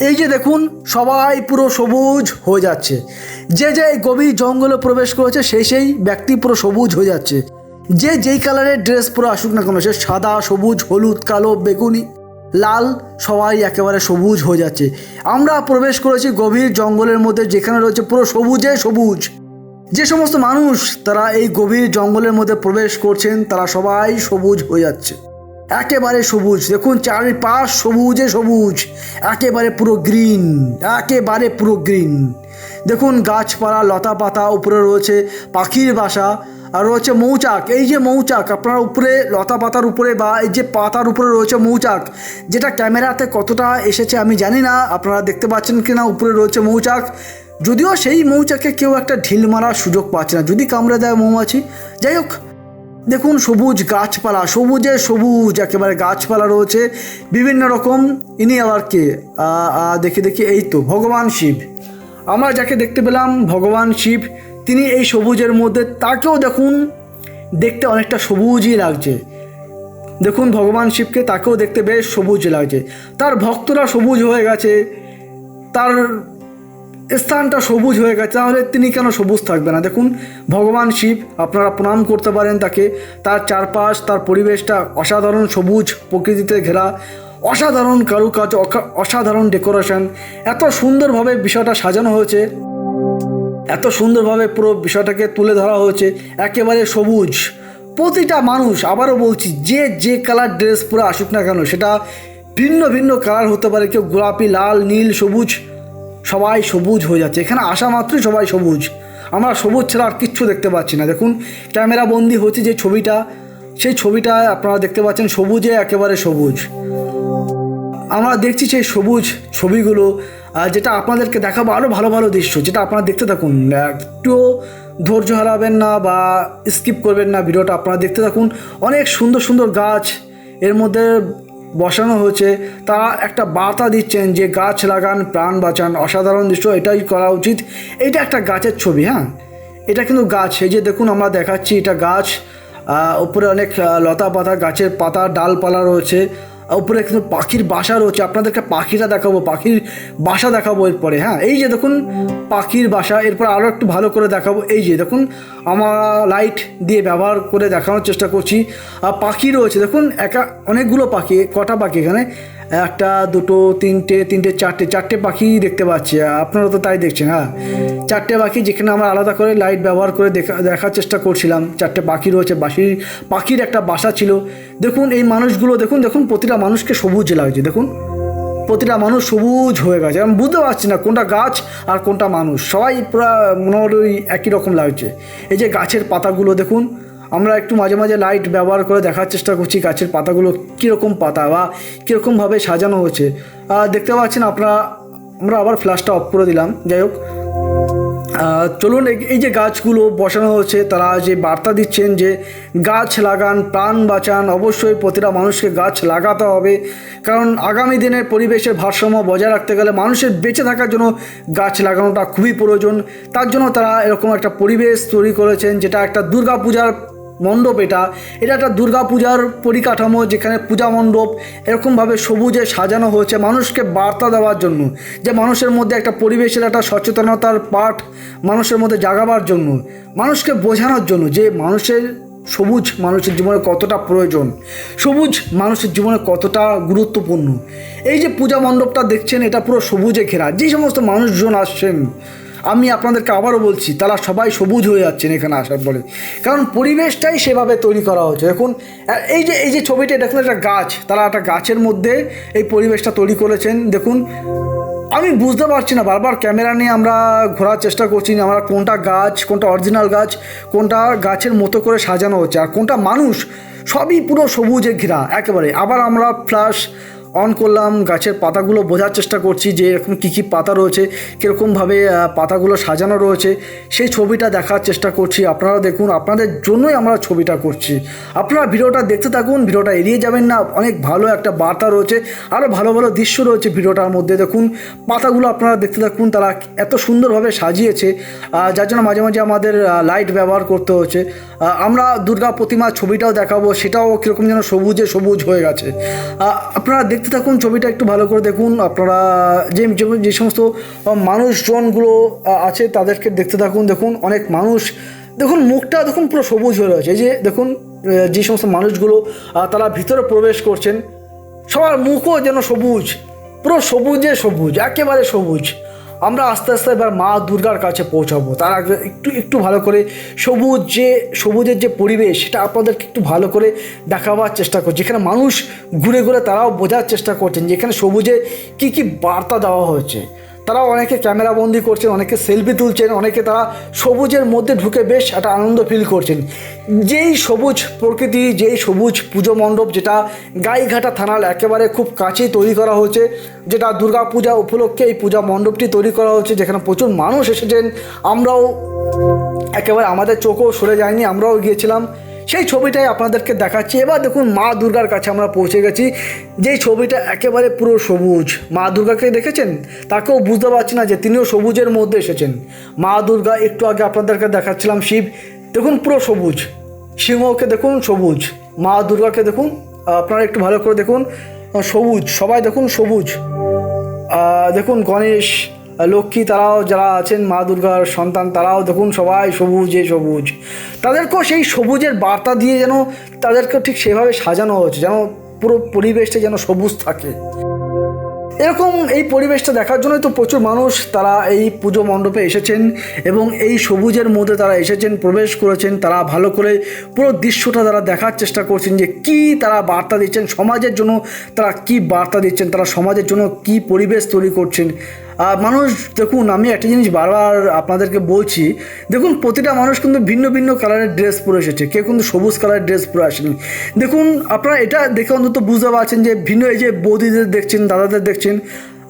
এই যে দেখুন, সবাই পুরো সবুজ হয়ে যাচ্ছে। যে যে গভীর জঙ্গলে প্রবেশ করেছে, সেই সেই ব্যক্তি পুরো সবুজ হয়ে যাচ্ছে। যে যেই কালারের ড্রেস পুরো আসুক না কেন, সে সাদা, সবুজ, হলুদ, কালো, বেগুনি, লাল, সবাই একেবারে সবুজ হয়ে যাচ্ছে। আমরা প্রবেশ করেছি গভীর জঙ্গলের মধ্যে, যেখানে রয়েছে পুরো সবুজে সবুজ। যে সমস্ত মানুষ তারা এই গভীর জঙ্গলের মধ্যে প্রবেশ করছেন, তারা সবাই সবুজ হয়ে যাচ্ছে। একেবারে সবুজ। দেখুন, চারিপাশ সবুজে সবুজ। একেবারে পুরো গ্রিন। একেবারে পুরো গ্রিন। দেখুন, গাছপালা লতা পাতা উপরে রয়েছে পাখির বাসা, আর রয়েছে মৌচাক। এই যে মৌচাক, আপনার উপরে লতা পাতার উপরে বা এই যে পাতার উপরে রয়েছে মৌচাক, যেটা ক্যামেরাতে কতটা এসেছে আমি জানি না, আপনারা দেখতে পাচ্ছেন কি না উপরে রয়েছে মৌচাক। যদিও সেই মৌচাকে কেউ একটা ঢিল মারার সুযোগ পাচ্ছে না। যদি কামড়ে দেয় মৌমাছি, যাই হোক দেখুন, সবুজ গাছপালা, সবুজে সবুজ একেবারে গাছপালা রয়েছে। বিভিন্ন রকম, ইনি আবার কে? দেখি দেখি, এই তো, ভগবান শিব। আমরা যাকে দেখতে পেলাম, ভগবান শিব, তিনি এই সবুজের মধ্যে, তাকেও দেখুন, দেখতে অনেকটা সবুজই লাগছে। দেখুন, ভগবান শিবকে তাকেও দেখতে বেশ সবুজ লাগছে। তার ভক্তরা সবুজ হয়ে গেছে। তার স্থানটা সবুজ হয়ে গেছে, তাহলে তিনি কেন সবুজ থাকবে না? দেখুন, ভগবান শিব আপনারা প্রণাম করতে পারেন তাকে। তার চারপাশ, তার পরিবেশটা অসাধারণ সবুজ প্রকৃতিতে ঘেরা, অসাধারণ কারুকাজ অসাধারণ ডেকোরেশন। এত সুন্দরভাবে বিষয়টা সাজানো হয়েছে, এত সুন্দরভাবে পুরো বিষয়টাকে তুলে ধরা হয়েছে, একেবারে সবুজ। প্রতিটা মানুষ, আবারও বলছি, যে যে কালার ড্রেস পরে আসুক না কেন, সেটা ভিন্ন ভিন্ন কালার হতে পারে, কেউ গোলাপি, লাল, নীল, সবুজ। সবাই সবুজ হয়ে যাচ্ছে। এখানে আসা মাত্রই সবাই সবুজ। আমরা সবুজ ছাড়া আর কিচ্ছু দেখতে পাচ্ছি না। দেখুন, ক্যামেরা বন্দি হচ্ছে যে ছবিটা। সেই ছবিটা আপনারা দেখতে পাচ্ছেন, সবুজে একেবারে সবুজ। আমরা দেখছি সেই সবুজ ছবিগুলো যেটা আপনাদেরকে দেখাবো আরও ভালো ভালো দৃশ্য, যেটা আপনারা দেখতে থাকুন। একটু ধৈর্য হারাবেন না বা স্কিপ করবেন না ভিডিওটা, আপনারা দেখতে থাকুন। অনেক সুন্দর সুন্দর গাছ, এর মধ্যে বসানো হয়েছে। তারা একটা বার্তা দিচ্ছেন যে গাছ লাগান, প্রাণ বাঁচান, অসাধারণ দৃশ্য, এটাই করা উচিত। এটা একটা গাছের ছবি হ্যাঁ? এটা কিন্তু গাছ। এই যে দেখুন আমরা দেখাচ্ছি, এটা গাছ। উপরে অনেক লতা পাতা গাছের পাতা, ডালপালা রয়েছে। উপরে কিন্তু পাখির বাসা রয়েছে। আপনাদেরকে পাখিটা দেখাবো, পাখির বাসা দেখাবো এরপরে হ্যাঁ? এই যে দেখুন, পাখির বাসা। এরপর আরও একটু ভালো করে দেখাবো। এই যে দেখুন, আমার লাইট দিয়ে ব্যবহার করে দেখানোর চেষ্টা করছি। আর পাখি রয়েছে, দেখুন, একা অনেকগুলো পাখি, কটা পাখি এখানে? একটা, দুটো, তিনটে তিনটে, চারটে চারটে পাখি দেখতে পাচ্ছি। আপনারা তো তাই দেখছেন হ্যাঁ? চারটে পাখি যেখানে আমরা আলাদা করে লাইট ব্যবহার করে দেখা, দেখার চেষ্টা করছিলাম। চারটে পাখি রয়েছে বাসির পাখির একটা বাসা ছিল। দেখুন, এই মানুষগুলো, দেখুন দেখুন, প্রতিটা মানুষকে সবুজ লাগছে, দেখুন। প্রতিটা মানুষ সবুজ হয়ে গেছে। আমি বুঝতে পারছি না কোনটা গাছ আর কোনটা মানুষ। সবাই পুরো মোটামুটি একই রকম লাগছে। এই যে গাছের পাতাগুলো, দেখুন আমরা একটু মাঝে মাঝে লাইট ব্যবহার করে দেখার চেষ্টা করছি গাছের পাতাগুলো কীরকম পাতা বা কীরকমভাবে সাজানো হয়েছে। দেখতে পাচ্ছেন আপনারা, আমরা আবার ফ্ল্যাশটা অফ করে দিলাম। যাই হোক। চলুন এই- যে গাছগুলো বসানো হয়েছে, তারা যে বার্তা দিচ্ছেন যে গাছ লাগান, প্রাণ বাঁচান, অবশ্যই প্রতিটা মানুষকে গাছ লাগাতে হবে। কারণ আগামী দিনের পরিবেশের ভারসাম্য বজায় রাখতে গেলে মানুষের বেঁচে থাকার জন্য গাছ লাগানোটা খুবই প্রয়োজন। তার জন্য তারা এরকম একটা পরিবেশ তৈরি করেছেন, যেটা একটা দুর্গাপূজার মণ্ডপ এটা। এটা একটা দুর্গাপূজার পরিকাঠামো যেখানে পূজা মণ্ডপ এরকমভাবে সবুজে সাজানো হয়েছে মানুষকে বার্তা দেওয়ার জন্য, যে মানুষের মধ্যে একটা পরিবেশের একটা সচেতনতার পাঠ মানুষের মধ্যে জাগাবার জন্য, মানুষকে বোঝানোর জন্য যে মানুষের সবুজ মানুষের জীবনে কতটা প্রয়োজন, সবুজ মানুষের জীবনে কতটা গুরুত্বপূর্ণ। এই যে পূজা মণ্ডপটা দেখছেন, এটা পুরো সবুজে ঘেরা, যে সমস্ত মানুষজন আসছেন আমি আপনাদেরকে আবারও বলছি, তারা সবাই সবুজ হয়ে যাচ্ছেন এখানে আসার পরে। কারণ পরিবেশটাই সেভাবে তৈরি করা হচ্ছে এখন এই যে এই যে ছবিটা দেখুন, একটা গাছ। তারা একটা গাছের মধ্যে এই পরিবেশটা তৈরি করেছেন। দেখুন, আমি বুঝতে পারছি না, বারবার ক্যামেরা নিয়ে আমরা ঘোরার চেষ্টা করছি যে আমরা কোনটা গাছ, কোনটা অরিজিনাল গাছ, কোনটা গাছের মতো করে সাজানো হচ্ছে, আর কোনটা মানুষ, সবই পুরো সবুজে ঘেরা, একেবারে। আবার আমরা ফ্ল্যাশ অন করলাম, গাছের পাতাগুলো বোঝার চেষ্টা করছি যে এরকম কী কী পাতা রয়েছে কীরকমভাবে পাতাগুলো সাজানো রয়েছে, সেই ছবিটা দেখার চেষ্টা করছি। আপনারা দেখুন, আপনাদের জন্যই আমরা ছবিটা করছি। আপনারা ভিডিওটা দেখতে থাকুন, ভিডিওটা এড়িয়ে যাবেন না, অনেক ভালো একটা বার্তা রয়েছে আরও ভালো ভালো দৃশ্য রয়েছে ভিডিওটার মধ্যে। দেখুন, পাতাগুলো আপনারা দেখতে থাকুন, তারা এত সুন্দরভাবে সাজিয়েছে যার জন্য মাঝে মাঝে আমাদের লাইট ব্যবহার করতে হচ্ছে। আমরা দুর্গা প্রতিমার ছবিটাও দেখাবো, সেটাও কীরকম যেন সবুজে সবুজ হয়ে গেছে। আপনারা দেখতে থাকুন, ছবিটা একটু ভালো করে দেখুন। আপনারা যে যে- সমস্ত মানুষজনগুলো আছে তাদেরকে দেখতে থাকুন, দেখুন, অনেক মানুষ। দেখুন, মুখটা দেখুন পুরো সবুজ হয়ে রয়েছে। যে দেখুন যে সমস্ত মানুষগুলো তারা ভিতরে প্রবেশ করছেন, সবার মুখও যেন সবুজ, পুরো সবুজে সবুজ, একেবারে সবুজ। আমরা আস্তে আস্তে এবার মা দুর্গার কাছে পৌঁছাবো। তার আগে একটু একটু ভালো করে সবুজ যে, সবুজের যে পরিবেশ, সেটা আপনাদেরকে একটু ভালো করে দেখাবার চেষ্টা করছি। যেখানে মানুষ ঘুরে ঘুরে তারাও বোঝার চেষ্টা করছেন যেখানে সবুজে কী কী বার্তা দেওয়া হয়েছে। তারা অনেকে ক্যামেরা বন্দি করছেন, অনেকে সেলফি তুলছেন, অনেকে তারা সবুজের মধ্যে ঢুকে বেশ একটা আনন্দ ফিল করছেন। যেই সবুজ প্রকৃতি, যেই সবুজ পুজো মণ্ডপ যেটা গাইঘাটা থানার একেবারে খুব কাছেই তৈরি করা হয়েছে, যেটা দুর্গা পূজা উপলক্ষে এই পূজা মণ্ডপটি তৈরি করা হচ্ছে যেখানে প্রচুর মানুষ এসেছেন। আমরাও একেবারে আমাদের চোখও সরে যায়নি, আমরাও গিয়েছিলাম। সেই ছবিটাই আপনাদেরকে দেখাচ্ছি। এবার দেখুন মা দুর্গার কাছে আমরা পৌঁছে গেছি। যেই ছবিটা একেবারে পুরো সবুজ। মা দুর্গাকে দেখেছেন? তাকেও বুঝতে পারছি না যে তিনিও সবুজের মধ্যে এসেছেন। মা দুর্গা একটু আগে আপনাদেরকে দেখাচ্ছিলাম শিব। দেখুন পুরো সবুজ। সিংহকে দেখুন সবুজ। মা দুর্গাকে দেখুন। আপনারা একটু ভালো করে দেখুন। সবুজ, সবাই দেখুন সবুজ। দেখুন গণেশ লক্ষ্মী তারাও যারা আছেন, মা দুর্গার সন্তান তারাও দেখুন সবাই সবুজে সবুজ। তাদেরকেও সেই সবুজের বার্তা দিয়ে যেন তাদেরকে ঠিক সেভাবে সাজানো হচ্ছে, যেন পুরো পরিবেশটা যেন সবুজ থাকে। এরকম এই পরিবেশটা দেখার জন্যই তো প্রচুর মানুষ তারা এই পুজো মণ্ডপে এসেছেন এবং এই সবুজের মধ্যে তারা এসেছেন, প্রবেশ করেছেন, তারা ভালো করে পুরো দৃশ্যটা তারা দেখার চেষ্টা করছেন যে কি তারা বার্তা দিচ্ছেন, সমাজের জন্য তারা কি বার্তা দিচ্ছেন, তারা সমাজের জন্য কি পরিবেশ তৈরি করছেন। মানুষ, দেখুন, আমি একটা জিনিস বারবার আপনাদেরকে বলছি, দেখুন, প্রতিটা মানুষ কিন্তু ভিন্ন ভিন্ন কালারের ড্রেস পরে এসেছে, কেউ কিন্তু সবুজ কালারের ড্রেস পরে আসেনি। দেখুন, আপনারা এটা দেখে অন্তত বুঝতে পারছেন যে ভিন্ন এই যে বৌদিদের দেখছেন, দাদাদের দেখছেন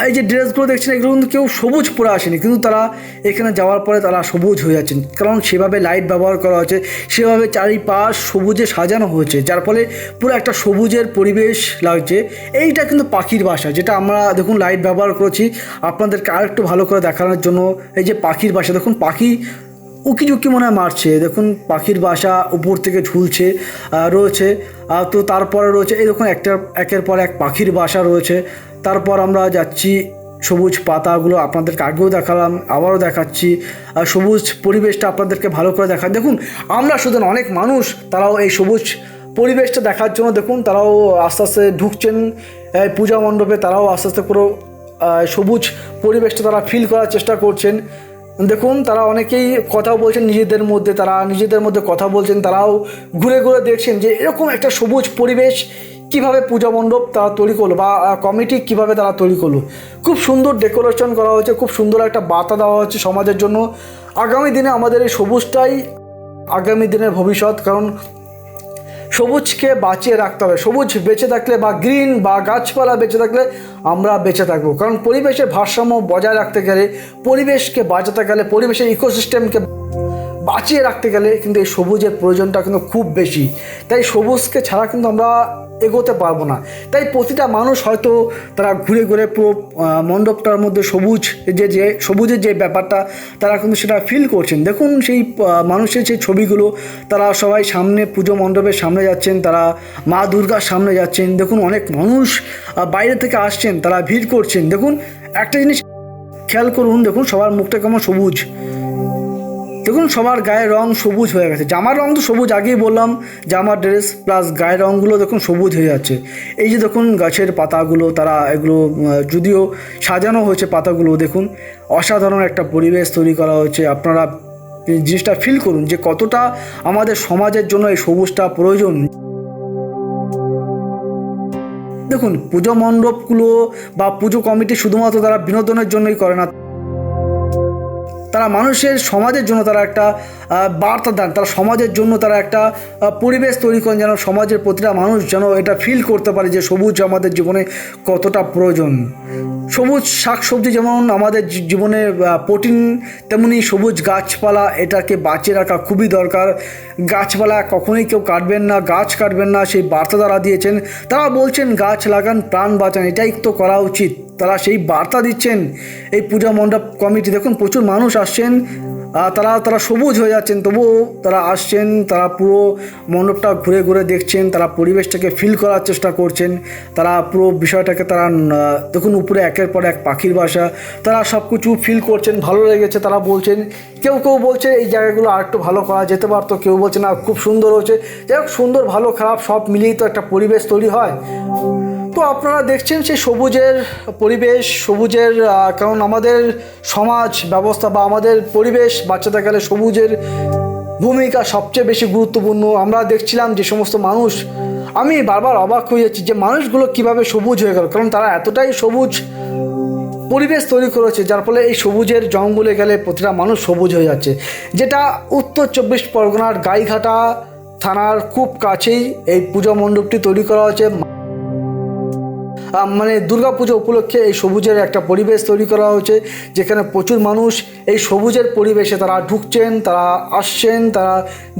এই যে ড্রেসগুলো দেখছেন, এগুলো কিন্তু কেউ সবুজ পরে আসেনি, কিন্তু তারা এখানে যাওয়ার পরে তারা সবুজ হয়ে যাচ্ছেন। কারণ সেভাবে লাইট ব্যবহার করা হয়েছে, সেভাবে চারিপাশ সবুজে সাজানো হয়েছে, যার ফলে পুরো একটা সবুজের পরিবেশ লাগছে। এইটা কিন্তু পাখির বাসা, যেটা আমরা দেখুন লাইট ব্যবহার করেছি, আপনাদেরকে আরেকটু ভালো করে দেখানোর জন্য এই যে পাখির বাসা, দেখুন পাখি উকি ঝুঁকি মনে হয় মারছে, দেখুন পাখির বাসা উপর থেকে ঝুলছে রয়েছে তো তারপরে রয়েছে, এই দেখুন একটা, একের পর এক পাখির বাসা রয়েছে তারপর আমরা যাচ্ছি, সবুজ পাতাগুলো আপনাদেরকে আগেও দেখালাম, আবারও দেখাচ্ছি, আর সবুজ পরিবেশটা আপনাদেরকে ভালো করে দেখা দেখুন, আমরা শুধু অনেক মানুষ, তারাও এই সবুজ পরিবেশটা দেখার জন্য দেখুন, তারাও আস্তে আস্তে ঢুকছেন পূজা মণ্ডপে তারাও আস্তে আস্তে পুরো সবুজ পরিবেশটা তারা ফিল করার চেষ্টা করছেন। দেখুন, তারা অনেকেই কথা বলছেন, নিজেদের মধ্যে, তারা নিজেদের মধ্যে কথা বলছেন, তারাও ঘুরে ঘুরে দেখছেন যে এরকম একটা সবুজ পরিবেশ কীভাবে পূজা মণ্ডপ তারা তৈরি করল বা কমিটি কীভাবে তারা তৈরি করল। খুব সুন্দর ডেকোরেশন করা হয়েছে, খুব সুন্দর একটা বার্তা দেওয়া হচ্ছে সমাজের জন্য। আগামী দিনে আমাদের এই সবুজটাই আগামী দিনের ভবিষ্যৎ, কারণ সবুজকে বাঁচিয়ে রাখতে হবে। সবুজ বেঁচে থাকলে বা গ্রিন বা গাছপালা বেঁচে থাকলে আমরা বেঁচে থাকব। কারণ পরিবেশের ভারসাম্য বজায় রাখতে গেলে, পরিবেশকে বাঁচাতে গেলে, পরিবেশের ইকোসিস্টেমকে বাঁচিয়ে রাখতে গেলে কিন্তু এই সবুজের প্রয়োজনটা কিন্তু খুব বেশি। তাই সবুজকে ছাড়া কিন্তু আমরা এগোতে পারব না। তাই প্রতিটা মানুষ হয়তো তারা ঘুরে ঘুরে পুরো মণ্ডপটার মধ্যে সবুজ যে যে, সবুজের যে ব্যাপারটা, তারা কিন্তু সেটা ফিল করছেন। দেখুন সেই মানুষের সেই ছবিগুলো, তারা সবাই সামনে পুজো মণ্ডপের সামনে যাচ্ছেন, তারা মা দুর্গার সামনে যাচ্ছেন। দেখুন অনেক মানুষ বাইরে থেকে আসছেন, তারা ভিড় করছেন। দেখুন একটা জিনিস খেয়াল করুন, দেখুন সবার মুখটা কেমন সবুজ। দেখুন, সবার গায়ের রং সবুজ হয়ে গেছে। জামার রং তো সবুজ, আগেই বললাম, জামার ড্রেস প্লাস গায়ের রঙগুলো দেখুন সবুজ হয়ে যাচ্ছে। এই যে দেখুন, গাছের পাতাগুলো, তারা এগুলো যদিও সাজানো হয়েছে পাতাগুলো, দেখুন, অসাধারণ একটা পরিবেশ তৈরি করা হয়েছে। আপনারা জিনিসটা ফিল করুন যে কতটা আমাদের সমাজের জন্য এই সবুজটা প্রয়োজন। দেখুন, পুজো মণ্ডপগুলো বা পুজো কমিটি শুধুমাত্র তারা বিনোদনের জন্যই করে না তারা মানুষের সমাজের জন্য তারা একটা বার্তা দেন, তারা সমাজের জন্য তারা একটা পরিবেশ তৈরি করেন যেন সমাজের প্রতিটা মানুষ যেন এটা ফিল করতে পারে যে সবুজ আমাদের জীবনে কতটা প্রয়োজন। সবুজ শাকসবজি যেমন আমাদের জীবনে প্রোটিন, তেমনি সবুজ গাছপালা এটাকে বাঁচিয়ে রাখা খুবই দরকার। গাছপালা কখনোই কেউ কাটবেন না, গাছ কাটবেন না, সেই বার্তা তারা দিয়েছেন। তারা বলছেন গাছ লাগান, প্রাণ বাঁচান, এটাই তো করা উচিত। তারা সেই বার্তা দিচ্ছেন। এই পূজা মণ্ডপ কমিটি, দেখুন, প্রচুর মানুষ আসছেন তারা তারা সবুজ হয়ে যাচ্ছেন, তবুও তারা আসছেন, তারা পুরো মণ্ডপটা ঘুরে ঘুরে দেখছেন, তারা পরিবেশটাকে ফিল করার চেষ্টা করছেন, তারা পুরো বিষয়টাকে তারা দেখুন, উপরে একের পর এক পাখির বাসা, তারা সব কিছু ফিল করছেন, ভালো লেগেছে, তারা বলছেন, কেউ কেউ বলছে, এই জায়গাগুলো আর একটু ভালো করা যেতে পারতো, কেউ বলছে, না, খুব সুন্দর হয়েছে। যাই হোক, সুন্দর, ভালো, খারাপ, সব মিলিয়েই তো একটা পরিবেশ তৈরি হয়। তো আপনারা দেখছেন সেই সবুজের পরিবেশ, সবুজের কারণ আমাদের সমাজ ব্যবস্থা বা আমাদের পরিবেশ বাচ্চাতে গেলে সবুজের ভূমিকা সবচেয়ে বেশি গুরুত্বপূর্ণ। আমরা দেখছিলাম যে সমস্ত মানুষ, আমি বারবার অবাক হয়ে যাচ্ছি যে মানুষগুলো কীভাবে সবুজ হয়ে গেল, কারণ তারা এতটাই সবুজ পরিবেশ তৈরি করেছে, যার ফলে এই সবুজের জঙ্গলে গেলে প্রতিটা মানুষ সবুজ হয়ে যাচ্ছে। যেটা উত্তর চব্বিশ পরগনার গাইঘাটা থানার খুব কাছেই এই পূজা মণ্ডপটি তৈরি করা হয়েছে। মানে দুর্গাপুজো উপলক্ষে এই সবুজের একটা পরিবেশ তৈরি করা হয়েছে, যেখানে প্রচুর মানুষ এই সবুজের পরিবেশে তারা ঢুকছেন, তারা আসছেন, তারা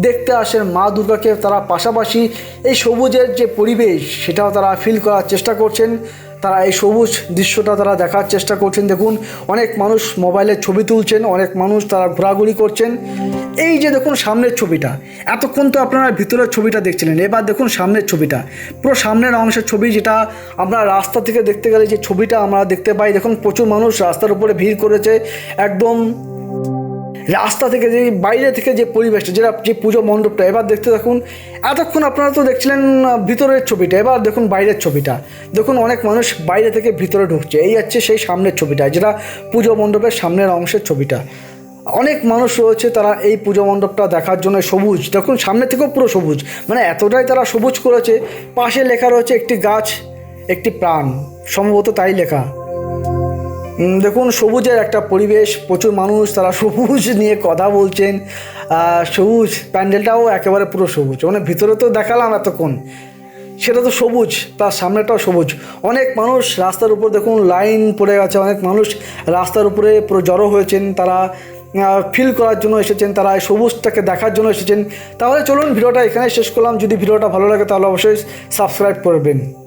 দেখতে আসেন মা দুর্গাকে, তারা পাশাপাশি এই সবুজের যে পরিবেশ, সেটাও তারা ফিল করার চেষ্টা করছেন। তারা এই সবুজ দৃশ্যটা তারা দেখার চেষ্টা করছেন। দেখুন, অনেক মানুষ মোবাইলে ছবি তুলছেন, অনেক মানুষ তারা ঘোরাঘুরি করছেন। এই যে দেখুন সামনের ছবিটা, এতক্ষণ তো আপনারা ভিতরের ছবিটা দেখছিলেন, এবার দেখুন সামনের ছবিটা। পুরো সামনের অংশের ছবি যেটা আমরা রাস্তা থেকে দেখতে গেলে যে ছবিটা আমরা দেখতে পাই, দেখুন প্রচুর মানুষ রাস্তার উপরে ভিড় করেছে, একদম রাস্তা থেকে যে, বাইরে থেকে যে পরিবেশটা, যেটা, যে পুজো মণ্ডপটা, এবার দেখতে দেখুন এতক্ষণ আপনারা তো দেখছিলেন ভিতরের ছবিটা, এবার দেখুন বাইরের ছবিটা। দেখুন অনেক মানুষ বাইরে থেকে ভিতরে ঢুকছে, এই হচ্ছে সেই সামনের ছবিটা, যেটা পুজো মণ্ডপের সামনের অংশের ছবিটা। অনেক মানুষ রয়েছে তারা এই পুজো মণ্ডপটা দেখার জন্য সবুজ, দেখুন সামনে থেকেও পুরো সবুজ মানে এতটাই তারা সবুজ করেছে, পাশে লেখা রয়েছে একটি গাছ, একটি প্রাণ, সম্ভবত তাই লেখা। দেখুন, সবুজের একটা পরিবেশ, প্রচুর মানুষ, তারা সবুজ নিয়ে কথা বলছেন। সবুজ, প্যান্ডেলটাও একেবারে পুরো সবুজ। মানে ভিতরে তো দেখালাম এতক্ষণ। সেটা তো সবুজ, তার সামনেটাও সবুজ। অনেক মানুষ রাস্তার উপর, দেখুন, লাইন পড়ে গেছে। অনেক মানুষ রাস্তার উপরে পুরো জড়ো হয়েছেন। তারা ফিল করার জন্য এসেছেন। তারা এই সবুজটাকে দেখার জন্য এসেছেন। তাহলে চলুন, ভিডিওটা এখানে শেষ করলাম। যদি ভিডিওটা ভালো লাগে, তাহলে অবশ্যই সাবস্ক্রাইব করবেন।